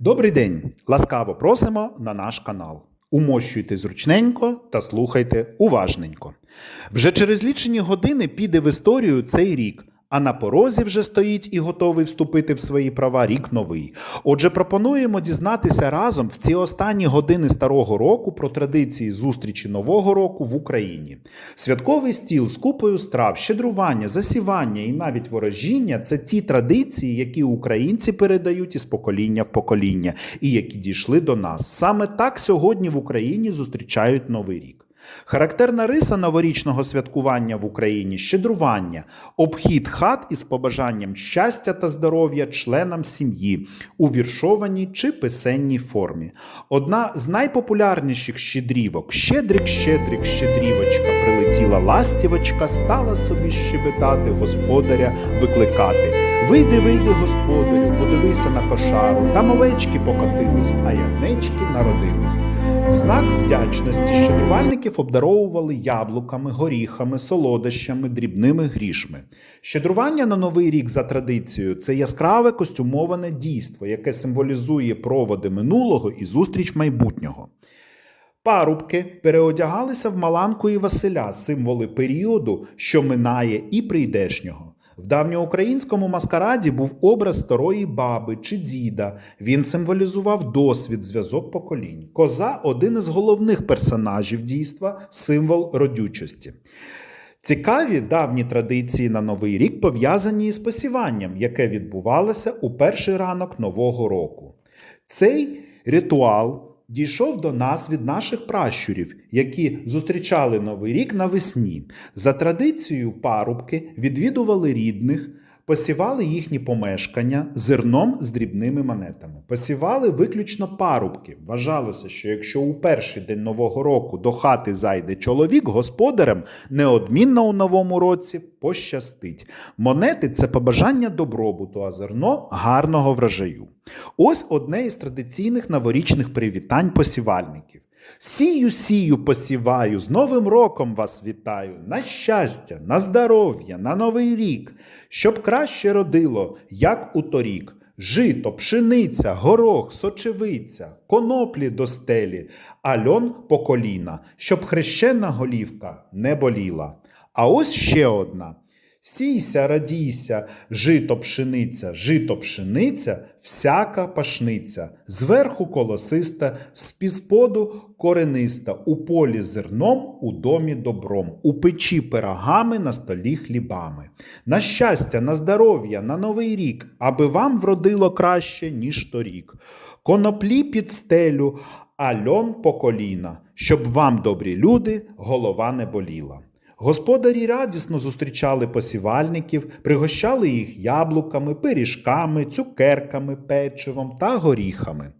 Добрий день! Ласкаво просимо на наш канал. Умощуйте зручненько та слухайте уважненько. Вже через лічені години піде в історію цей рік, а на порозі вже стоїть і готовий вступити в свої права рік новий. Отже, пропонуємо дізнатися разом в ці останні години старого року про традиції зустрічі нового року в Україні. Святковий стіл з купою страв, щедрування, засівання і навіть ворожіння це ті традиції, які українці передають із покоління в покоління, і які дійшли до нас. Саме так сьогодні в Україні зустрічають новий рік. Характерна риса новорічного святкування в Україні щедрування, обхід хат із побажанням щастя та здоров'я членам сім'ї у віршованій чи писенній формі. Одна з найпопулярніших щедрівок щедрик, щедрик, щедрівочка. Прилетіла ластівочка, стала собі щебетати, господаря викликати. Вийди, вийди, господарю, подивися на кошару. Там овечки покотились, а ягнечки народились. В знак вдячності щедрувальників обдаровували яблуками, горіхами, солодощами, дрібними грішми. Щедрування на новий рік за традицією це яскраве костюмоване дійство, яке символізує проводи минулого і зустріч майбутнього. Парубки переодягалися в Маланку і Василя, символи періоду, що минає і прийдешнього. В давньоукраїнському маскараді був образ старої баби чи діда. Він символізував досвід, зв'язок поколінь. Коза один із головних персонажів дійства, символ родючості. Цікаві давні традиції на новий рік пов'язані із посіванням, яке відбувалося у перший ранок нового року. Цей ритуал дійшов до нас від наших пращурів, які зустрічали новий рік навесні. За традицією, парубки відвідували рідних. Посівали їхні помешкання зерном з дрібними монетами. Посівали виключно парубки. Вважалося, що якщо у перший день нового року до хати зайде чоловік, господарем неодмінно у новому році пощастить. Монети це побажання добробуту, а зерно гарного врожаю. Ось одне із традиційних новорічних привітань посівальників. Сію, сію, посіваю, з Новим роком вас вітаю, на щастя, на здоров'я, на новий рік, щоб краще родило, як у торік. Жито, пшениця, горох, сочевиця, коноплі до стелі, альон по коліна, щоб хрещена голівка не боліла. А ось ще одна. Сійся, радійся, жито пшениця, жито пшениця, всяка пашниця, зверху колосиста, з-під-споду корениста, у полі зерном, у домі добром, у печі пирогами, на столі хлібами. На щастя, на здоров'я, на новий рік, аби вам вродило краще, ніж торік. Коноплі під стелю, а льон по коліна, щоб вам, добрі люди, голова не боліла. Господарі радісно зустрічали посівальників, пригощали їх яблуками, пиріжками, цукерками, печивом та горіхами.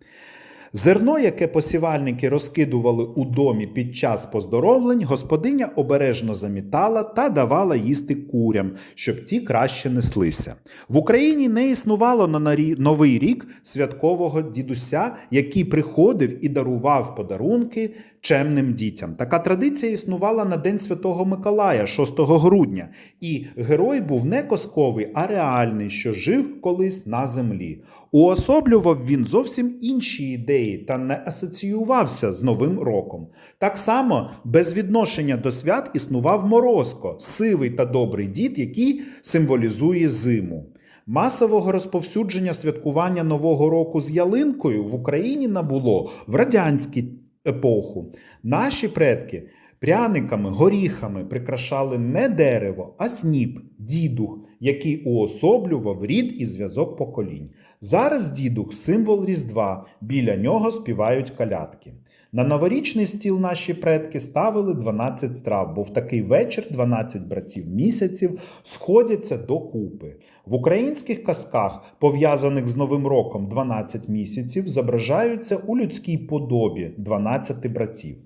Зерно, яке посівальники розкидували у домі під час поздоровлень, господиня обережно замітала та давала їсти курям, щоб ті краще неслися. В Україні не існувало на новий рік святкового дідуся, який приходив і дарував подарунки чемним дітям. Така традиція існувала на День Святого Миколая, 6 грудня. І герой був не казковий, а реальний, що жив колись на землі. Уособлював він зовсім інші ідеї та не асоціювався з Новим роком. Так само без відношення до свят існував Морозко, сивий та добрий дід, який символізує зиму. Масового розповсюдження святкування Нового року з ялинкою в Україні набуло в радянській епоху. Наші предки пряниками, горіхами прикрашали не дерево, а сніп, дідух, який уособлював рід і зв'язок поколінь. Зараз дідух символ Різдва, біля нього співають калятки. На новорічний стіл наші предки ставили 12 страв, бо в такий вечір 12 братів місяців сходяться докупи. В українських казках, пов'язаних з Новим роком 12 місяців, зображаються у людській подобі 12 братів.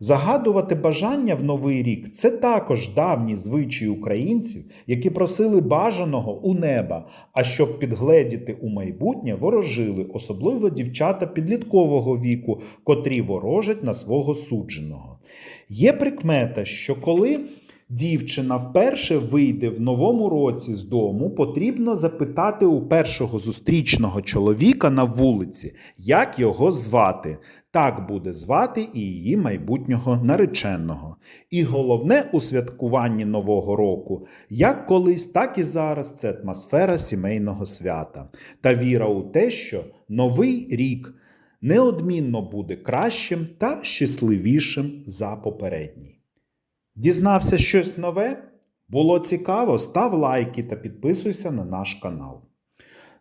Загадувати бажання в новий рік це також давні звичаї українців, які просили бажаного у неба, а щоб підгледіти у майбутнє, ворожили, особливо дівчата підліткового віку, котрі ворожать на свого судженого. Є прикмета, що коли дівчина вперше вийде в новому році з дому, потрібно запитати у першого зустрічного чоловіка на вулиці, як його звати. Так буде звати і її майбутнього нареченого. І головне у святкуванні Нового року, як колись, так і зараз, це атмосфера сімейного свята та віра у те, що новий рік неодмінно буде кращим та щасливішим за попередній. Дізнався щось нове? Було цікаво? Став лайки та підписуйся на наш канал.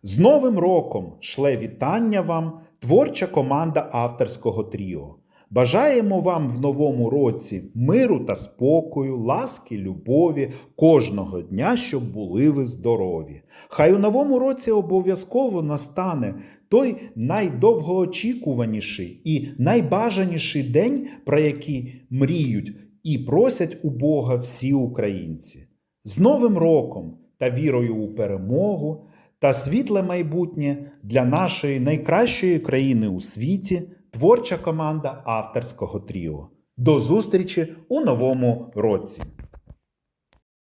З Новим роком шле вітання вам творча команда авторського тріо. Бажаємо вам в новому році миру та спокою, ласки, любові кожного дня, щоб були ви здорові. Хай у новому році обов'язково настане той найдовгоочікуваніший і найбажаніший день, про який мріють і просять у Бога всі українці. З Новим роком та вірою у перемогу та світле майбутнє для нашої найкращої країни у світі творча команда авторського тріо. До зустрічі у новому році!